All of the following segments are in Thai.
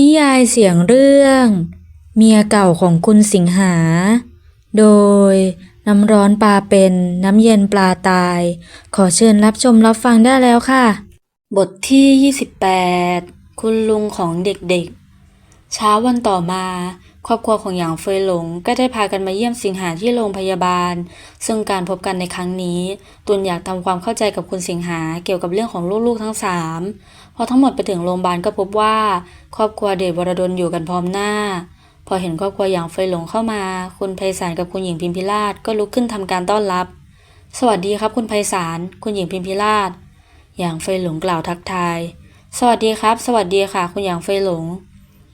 นิยายเสียงเรื่อง เมียเก่าของคุณสิงหา โดยน้ำร้อนปลาเป็นน้ำเย็นปลาตาย ขอเชิญรับชมรับฟังได้แล้วค่ะ บทที่ 28 คุณลุงของเด็กๆ เช้าวันต่อมา ครอบครัวของหยางเฟยหลงก็ได้พากันมาเยี่ยมสิงหาที่โรงพยาบาล ซึ่งการพบกันในครั้งนี้ ตุนอยากทำความเข้าใจกับคุณสิงหาเกี่ยวกับเรื่องของลูกๆทั้งสาม พอทั้งหมดไปถึงโรงพยาบาลก็พบว่า ครอบครัวเดชวรดลอยู่กันพร้อมหน้า พอเห็นครอบครัวหยางเฟยหลงเข้ามา คุณไพศาลกับคุณหญิงพิมพิลาศก็ลุกขึ้นทำการต้อนรับ สวัสดีครับ คุณไพศาลคุณหญิงพิมพิลาศหยางเฟยหลงกล่าวทักทาย สวัสดีครับ สวัสดีค่ะ คุณหยางเฟยหลง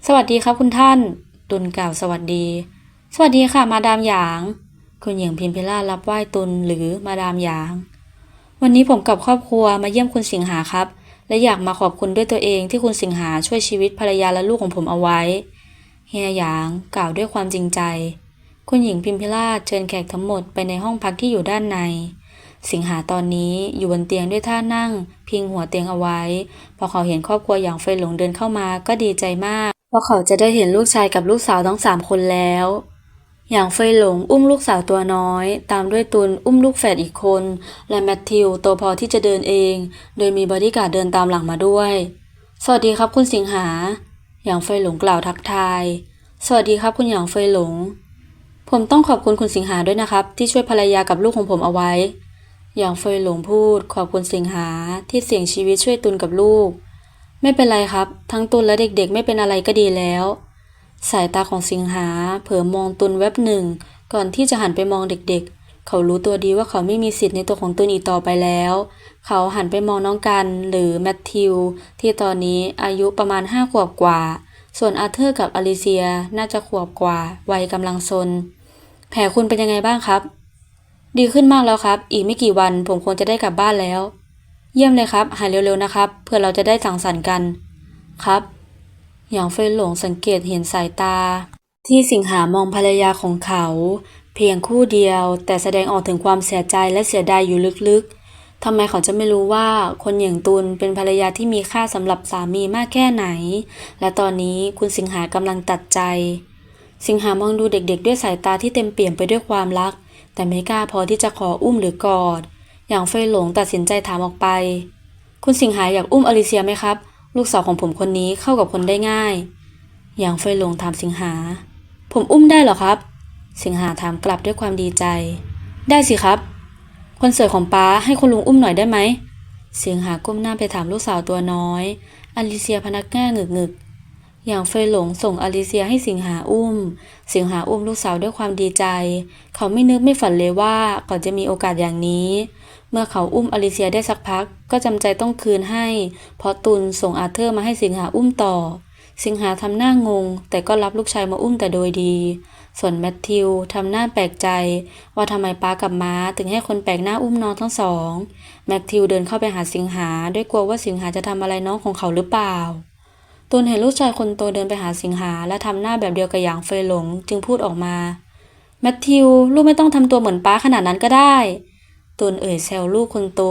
สวัสดีครับคุณท่าน ตุนกล่าวสวัสดี สวัสดีค่ะ มาดามหยาง คุณหญิงพิมพิลาศรับไหว้ตุนหรือมาดามหยาง วันนี้ผมกับครอบครัวมาเยี่ยมคุณสิงหาครับ และอยากมาขอบคุณด้วยตัวเองที่คุณสิงหาช่วยชีวิตภรรยาและลูกของผมเอาไว้ เฮียหยางกล่าวด้วยความจริงใจ คุณหญิงพิมพิลาศเชิญแขกทั้งหมดไปในห้องพักที่อยู่ด้านใน สิงหาตอนนี้อยู่บนเตียงด้วยท่านั่ง พิงหัวเตียงเอาไว้ พอเขาเห็นครอบครัวอย่างเฟยหลงเดินเข้ามาก็ดีใจมาก เพราะเขาจะได้เห็นลูกชายกับลูกสาวทั้งสามคนแล้ว อย่างเฟยหลงอุ้มลูกสาวตัวน้อย ตามด้วยตุนอุ้มลูกแฝดอีกคน และแมทธิวโตพอที่จะเดินเอง โดยมีบอดี้การ์ดเดินตามหลังมาด้วย สวัสดีครับคุณสิงหา อย่างเฟยหลงกล่าวทักทาย สวัสดีครับคุณหยางเฟยหลง ผมต้องขอบคุณคุณสิงหาด้วยนะครับ ที่ช่วยภรรยากับลูกของผมเอาไว้ อย่างเฟยหลงพูด ขอบคุณสิงหาที่เสี่ยงชีวิตช่วยตุนกับลูก ไม่เป็นไรครับ ทั้งตุนและเด็กๆ ไม่เป็นอะไรก็ดีแล้ว สายตาของสิงหา เผลอมองตุนแวบหนึ่ง ก่อนที่จะหันไปมองเด็ก ๆ เขารู้ตัวดีว่าเขาไม่มีสิทธิ์ในตัวของตุนอีกต่อไปแล้ว เขาหันไปมองน้องกันหรือแมทธิว ที่ตอนนี้อายุประมาณห้าขวบกว่า ส่วนอาเธอร์กับอลิเซียน่าจะขวบกว่า วัยกำลังซน แผลคุณเป็นยังไงบ้างครับ ดีขึ้นมากแล้วครับ อีกไม่กี่วันผมคงจะได้กลับบ้านแล้ว เยี่ยมเลยครับ หายเร็วๆนะครับ เพื่อเราจะได้สังสรรค์กัน ครับ อย่างเฟยหลงสังเกตเห็นสายตา ที่สิงหามองภรรยาของเขา เพียงคู่เดียว แต่แสดงออกถึงความเสียใจและเสียดายอยู่ลึกๆทำไมเขาจะไม่รู้ว่าคนอย่างตุลเป็นภรรยาที่มีค่าสำหรับสามีมากแค่ไหน และตอนนี้คุณสิงหากำลังตัดใจ สิงหามองดูเด็กๆ ด้วยสายตาที่เต็มเปี่ยมไปด้วยความรัก แต่ไม่กล้าพอที่จะขออุ้มหรือกอด อย่างเฟยหลงตัดสินใจถามออกไป คุณสิงหาอยากอุ้มอลิเซียไหมครับ ลูกสาวของผมคนนี้เข้ากับคนได้ง่าย อย่างเฟยหลงถามสิงหา ผมอุ้มได้หรอครับ สิงหาถามกลับด้วยความดีใจ ได้สิครับ คนสวยของป้าให้คุณลุงอุ้มหน่อยได้ไหมสิงหาก้มหน้าไปถามลูกสาวตัวน้อย อลิเซียพนักหน้าหงึกหงึกๆ อย่างเฟยหลงส่งอลิเซียให้สิงหาอุ้ม สิงหาอุ้มลูกสาวด้วยความดีใจ เขาไม่นึกไม่ฝันเลยว่าเขาจะมีโอกาสอย่างนี้ เมื่อเขาอุ้มอลิเซียได้สักพัก ก็จำใจต้องคืนให้ เพราะตุนส่งอาเธอร์มาให้สิงหาอุ้มต่อ สิงหาทำหน้างง แต่ก็รับลูกชายมาอุ้มแต่โดยดี ส่วนแมทธิวทำหน้าแปลกใจ ว่าทำไมป้ากับม้าถึงให้คนแปลกหน้าอุ้มน้องทั้งสอง แมทธิวเดินเข้าไปหาสิงหา ด้วยกลัวว่าสิงหาจะทำอะไรน้องของเขาหรือเปล่าตุนเห็นลูกชายคนโตเดินไปหาสิงหา และทำหน้าแบบเดียวกับหยางเฟยหลงจึงพูดออกมาแมทธิวลูกไม่ต้องทำตัวเหมือนป้าขนาดนั้นก็ได้ ตุนเอ่ยแซวลูกคนโต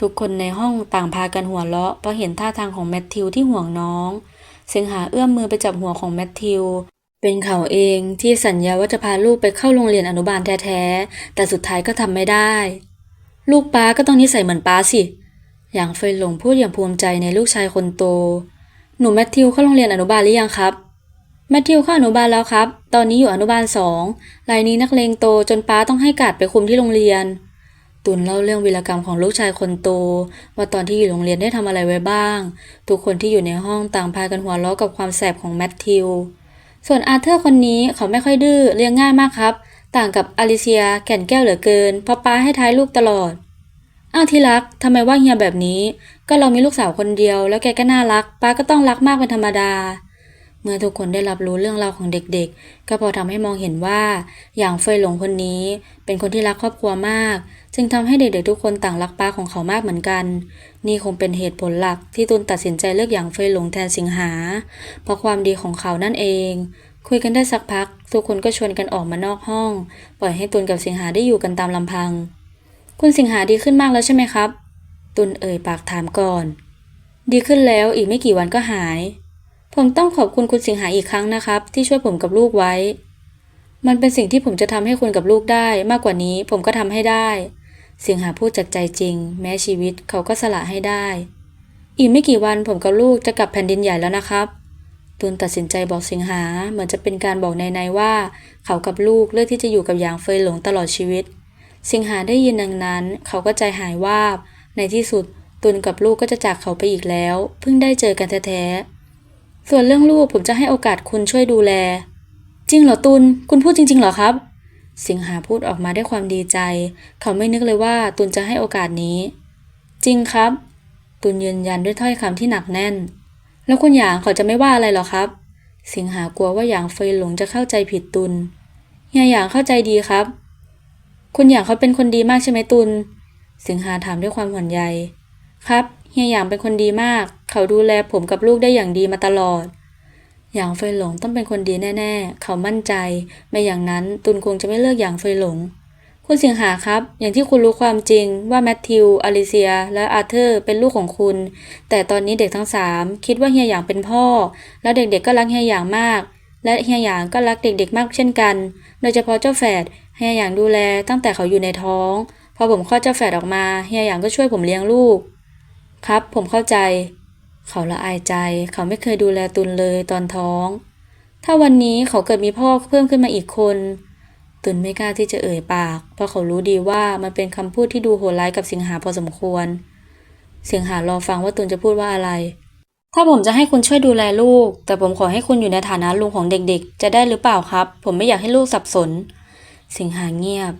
ทุกคนในห้องต่างพากันหัวเราะเพราะเห็นท่าทางของแมทธิวที่ห่วงน้องสิงหาเอื้อมมือไปจับหัวของแมทธิว เป็นเขาเองที่สัญญาว่าจะพาลูกไปเข้าโรงเรียนอนุบาลแท้ๆ แต่สุดท้ายก็ทำไม่ได้ ลูกป้าก็ต้องนิสัยเหมือนป้าสิ อย่างเฟยหลงพูดอย่างภูมิใจในลูกชายคนโต หนูแมทธิวเข้าโรงเรียนอนุบาลหรือยังครับแมทธิวเข้าอนุบาลแล้วครับ ตอนนี้อยู่อนุบาลสองรายนี้นักเลงโตจนป้าต้องให้กาดไปคุมที่โรงเรียน ตุนเล่าเรื่องวีรกรรมของลูกชายคนโต ว่าตอนที่อยู่โรงเรียนได้ทำอะไรไว้บ้าง ทุกคนที่อยู่ในห้องต่างพากันหัวเราะกับความแสบของแมทธิว ส่วนอาเธอร์คนนี้เขาไม่ค่อยดื้อเลี้ยงง่ายมากครับ ต่างกับอลิเซียแก่นแก้วเหลือเกินพราป้าให้ท้ายลูกตลอด อ้าวที่รักทำไมว่าเฮียแบบนี้ ก็เรามีลูกสาวคนเดียว แล้วแกก็น่ารัก ป้าก็ต้องรักมากเป็นธรรมดา เมื่อทุกคนได้รับรู้เรื่องราวของเด็กๆ ก็พอทำให้มองเห็นว่า อย่างเฟยหลงคนนี้ เป็นคนที่รักครอบครัวมาก จึงทำให้เด็กๆทุกคนต่างรักป้าของเขามากเหมือนกัน นี่คงเป็นเหตุผลหลักที่ตุนตัดสินใจเลือกอย่างเฟยหลงแทนสิงหา เพราะความดีของเขานั่นเอง คุยกันได้สักพัก ทุกคนก็ชวนกันออกมานอกห้อง ปล่อยให้ตุนกับสิงหาได้อยู่กันตามลำพัง คุณสิงหาดีขึ้นมากแล้วใช่ไหมครับ ตุนเอ่ยปากถามก่อน ดีขึ้นแล้วอีกไม่กี่วันก็หาย ผมต้องขอบคุณคุณสิงหาอีกครั้งนะครับ ที่ช่วยผมกับลูกไว้ มันเป็นสิ่งที่ผมจะทำให้คุณกับลูกได้ มากกว่านี้ผมก็ทำให้ได้ สิงหาพูดจากใจจริง แม้ชีวิตเขาก็สละให้ได้ อีกไม่กี่วันผมกับลูกจะกลับแผ่นดินใหญ่แล้วนะครับตุนตัดสินใจบอกสิงหาเหมือนจะเป็นการบอกในๆว่า เขากับลูกเลือกที่จะอยู่กับหยางเฟยหลงตลอดชีวิต สิงหาได้ยินดังนั้น เขาก็ใจหายวาบ ในที่สุดตุนกับลูกก็จะจากเขาไปอีกแล้ว เพิ่งได้เจอกันแท้ๆ ส่วนเรื่องลูกผมจะให้โอกาสคุณช่วยดูแล จริงเหรอตุนคุณพูดจริง ๆ เหรอครับ สิงหาพูดออกมาด้วยความดีใจ เขาไม่นึกเลยว่าตุนจะให้โอกาสนี้ จริงครับ ตุนยืนยันด้วยถ้อยคำที่หนักแน่น แล้วคุณหยางเขาจะไม่ว่าอะไรหรอครับ สิงหากลัวว่าหยางเฟยหลงจะเข้าใจผิดตุนเฮียหยางเข้าใจดีครับ คุณหยางเขาเป็นคนดีมากใช่ไหมตุนสิงหาถามด้วยความห่วงใย ครับเฮียหยางเป็นคนดีมาก เขาดูแลผมกับลูกได้อย่างดีมาตลอด หยางเฟยหลงต้องเป็นคนดีแน่ ๆ เขามั่นใจ ไม่อย่างนั้นตุนคงจะไม่เลิกหยางเฟยหลง คุณเสิงหาครับ อย่างที่คุณรู้ความจริงว่าแมทธิว อลิเซีย และอาร์เธอร์เป็นลูกของคุณ แต่ตอนนี้เด็กทั้งสามคิดว่าเฮียหยางเป็นพ่อ แล้วเด็กๆก็รักเฮียหยางมาก และเฮียหยางก็รักเด็กๆมากเช่นกัน โดยเฉพาะเจ้าแฝดเฮียหยางดูแลตั้งแต่เขาอยู่ในท้อง พอผมคลอดเจ้าแฝดออกมาเฮียหยางก็ช่วยผมเลี้ยงลูก ครับ ผมเข้าใจ เขาละอายใจ เขาไม่เคยดูแลตุนเลยตอนท้อง ถ้าวันนี้เขาเกิดมีพ่อเพิ่มขึ้นมาอีกคน ตุนไม่กล้าที่จะเอ่ยปาก เพราะเขารู้ดีว่ามันเป็นคำพูดที่ดูโหดร้ายกับสิงหาพอสมควร สิงหารอฟังว่าตุนจะพูดว่าอะไร ถ้าผมจะให้คุณช่วยดูแลลูก แต่ผมขอให้คุณอยู่ในฐานะลุงของเด็กๆ จะได้หรือเปล่าครับ ผมไม่อยากให้ลูกสับสน สิงหาเงียบ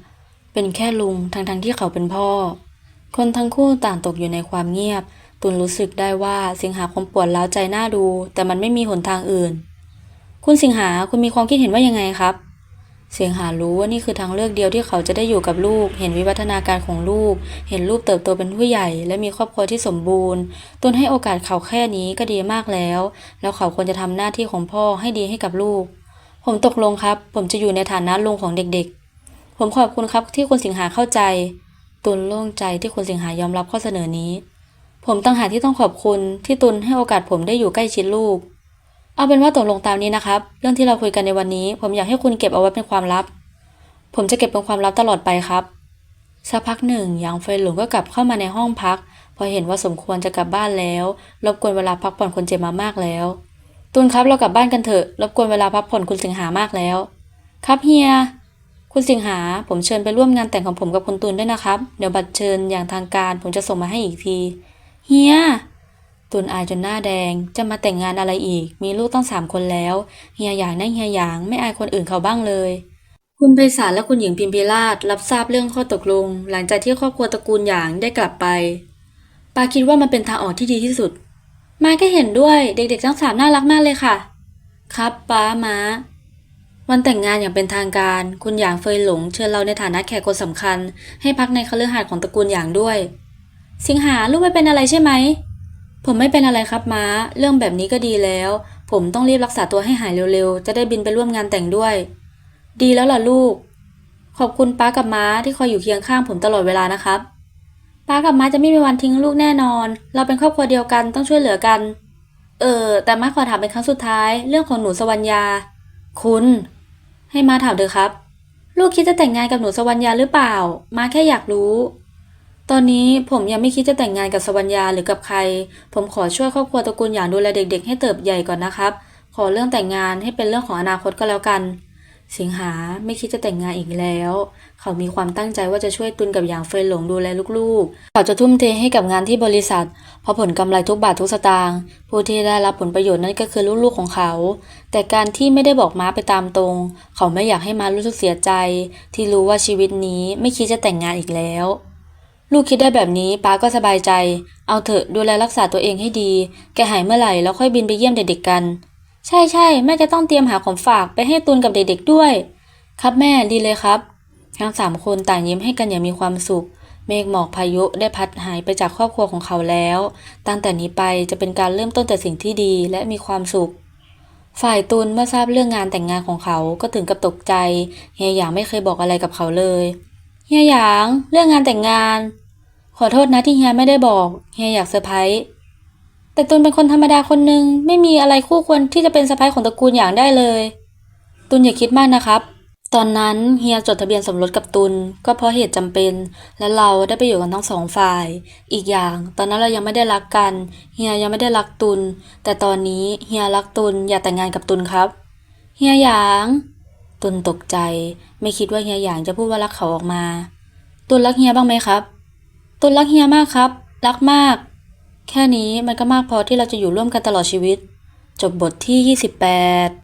เป็นแค่ลุงทั้งๆที่เขาเป็นพ่อ คนทั้งคู่ต่างตกอยู่ในความเงียบ ตุนรู้สึกได้ว่าสิงหาคงปวดร้าวใจน้าดู แต่มันไม่มีหนทางอื่น คุณสิงหาคุณมีความคิดเห็นว่ายังไงครับ เสียงหารู้ว่านี่คือทางเลือกเดียวที่เขาจะได้อยู่กับลูก เห็นวิวัฒนาการของลูก เห็นลูกเติบโตเป็นผู้ใหญ่ และมีครอบครัวที่สมบูรณ์ ตุนให้โอกาสเขาแค่นี้ก็ดีมากแล้ว แล้วเขาควรจะทำหน้าที่ของพ่อให้ดีให้กับลูก ผมตกลงครับ ผมจะอยู่ในฐานะลุงของเด็กๆ ผมขอบคุณครับที่คุณสิงหาเข้าใจ ตุนโล่งใจที่คุณสิงหายอมรับข้อเสนอนี้ ผมตั้งหากที่ต้องขอบคุณที่ตุนให้โอกาสผมได้อยู่ใกล้ชิดลูก เอาเป็นว่าตกลงตามนี้นะครับ เรื่องที่เราคุยกันในวันนี้ ผมอยากให้คุณเก็บเอาไว้เป็นความลับ ผมจะเก็บเป็นความลับตลอดไปครับสักพักหนึ่งหยางเฟยหลงก็กลับเข้ามาในห้องพัก พอเห็นว่าสมควรจะกลับบ้านแล้วรบกวนเวลาพักผ่อนคนเจ็บมามากแล้ว ตุนครับเรากลับบ้านกันเถอะรบกวนเวลาพักผ่อนคุณสิงหามากแล้ว ครับเฮีย คุณสิงหา ผมเชิญไปร่วมงานแต่งของผมกับคุณตูนด้วยนะครับ เดี๋ยวบัตรเชิญอย่างทางการผมจะส่งมาให้อีกที เฮีย ตุนอายจนหน้าแดง จะมาแต่งงานอะไรอีก มีลูกต้องสามคนแล้ว เฮียหยางนั่นเฮียหยางไม่อายคนอื่นเขาบ้างเลย คุณไพศาลและคุณหญิงพิมพิราชรับทราบเรื่องข้อตกลง หลังจากที่ครอบครัวตระกูลหยางได้กลับไป ปาคิดว่ามันเป็นทางออกที่ดีที่สุด มาก็เห็นด้วย เด็กๆทั้งสามน่ารักมากเลยค่ะ ครับป้าม้า วันแต่งงานอย่างเป็นทางการ คุณหยางเฟยหลงเชิญเราในฐานะแขกคนสำคัญ ให้พักในคฤหาสน์ของตระกูลหยางด้วย สิงหาลูกไม่เป็นอะไรใช่ไหม ผมไม่เป็นอะไรครับม้า เรื่องแบบนี้ก็ดีแล้ว ผมต้องรีบรักษาตัวให้หายเร็วๆ จะได้บินไปร่วมงานแต่งด้วย ดีแล้วล่ะลูก ขอบคุณป้ากับม้าที่คอยอยู่เคียงข้างผมตลอดเวลานะครับ ป้ากับม้าจะไม่มีวันทิ้งลูกแน่นอน เราเป็นครอบครัวเดียวกันต้องช่วยเหลือกัน เออ แต่ม้าขอถามเป็นครั้งสุดท้าย เรื่องของหนูสวรรยาคุณ ให้มาถามเถอะครับ ลูกคิดจะแต่งงานกับหนูสวรรยาหรือเปล่า มาแค่อยากรู้ ตอนนี้ผมยังไม่คิดจะแต่งงานกับสวรรยาหรือกับใคร ผมขอช่วยครอบครัวตระกูลอย่างดูแลเด็ก ๆ ให้เติบใหญ่ก่อนนะครับ ขอเรื่องแต่งงานให้เป็นเรื่องของอนาคตก็แล้วกัน สิงหาไม่คิดจะแต่งงานอีกแล้ว เขามีความตั้งใจว่าจะช่วยตุนกับหยางเฟยหลงดูแลลูกๆ เขาจะทุ่มเทให้กับงานที่บริษัท เพราะผลกำไรทุกบาททุกสตางค์ ผู้ที่ได้รับผลประโยชน์นั่นก็คือลูกๆของเขา แต่การที่ไม่ได้บอกม้าไปตามตรง เขาไม่อยากให้ม้ารู้สึกเสียใจ ที่รู้ว่าชีวิตนี้ไม่คิดจะแต่งงานอีกแล้ว ลูกคิดได้แบบนี้ป้าก็สบายใจ เอาเถอะดูแลรักษาตัวเองให้ดี แกหายเมื่อไหร่แล้วค่อยบินไปเยี่ยมเด็กๆกัน ใช่ใช่แม่จะต้องเตรียมหาของฝากไปให้ตุนกับเด็กๆด้วย ครับแม่ดีเลยครับ ทั้งสามคนต่างยิ้มให้กันอย่างมีความสุข เมฆหมอกพายุได้พัดหายไปจากครอบครัวของเขาแล้ว ตั้งแต่นี้ไปจะเป็นการเริ่มต้นแต่สิ่งที่ดีและมีความสุข ฝ่ายตุนเมื่อทราบเรื่องงานแต่งงานของเขาก็ถึงกับตกใจเฮียหยางไม่เคยบอกอะไรกับเขาเลยเฮียหยาง เรื่องงานแต่งงาน ขอโทษนะที่เฮียไม่ได้บอกเฮียอยากเซอร์ไพรส์ แต่ตุนเป็นคนธรรมดาคนหนึ่งไม่มีอะไรคู่ควรที่จะเป็นสะพ้ายของตระกูลอย่างได้เลย ตุนอย่าคิดมากนะครับ ตอนนั้นเฮียจดทะเบียนสมรสกับตุลก็เพราะเหตุจำเป็น และเราได้ไปอยู่กันทั้งสองฝ่าย อีกอย่าง ตอนนั้นเรายังไม่ได้รักกัน เฮียยังไม่ได้รักตุลแต่ตอนนี้เฮียรักตุลอยากแต่งงานกับตุลครับ เฮียหยาง ตุลตกใจ ไม่คิดว่าเฮียหยางจะพูดว่ารักเขาออกมา ตุลรักเฮียบ้างไหมครับ ตุลรักเฮียมากครับ รักมาก แค่นี้มันก็มากพอที่เราจะอยู่ร่วมกันตลอดชีวิต จบบทที่ 28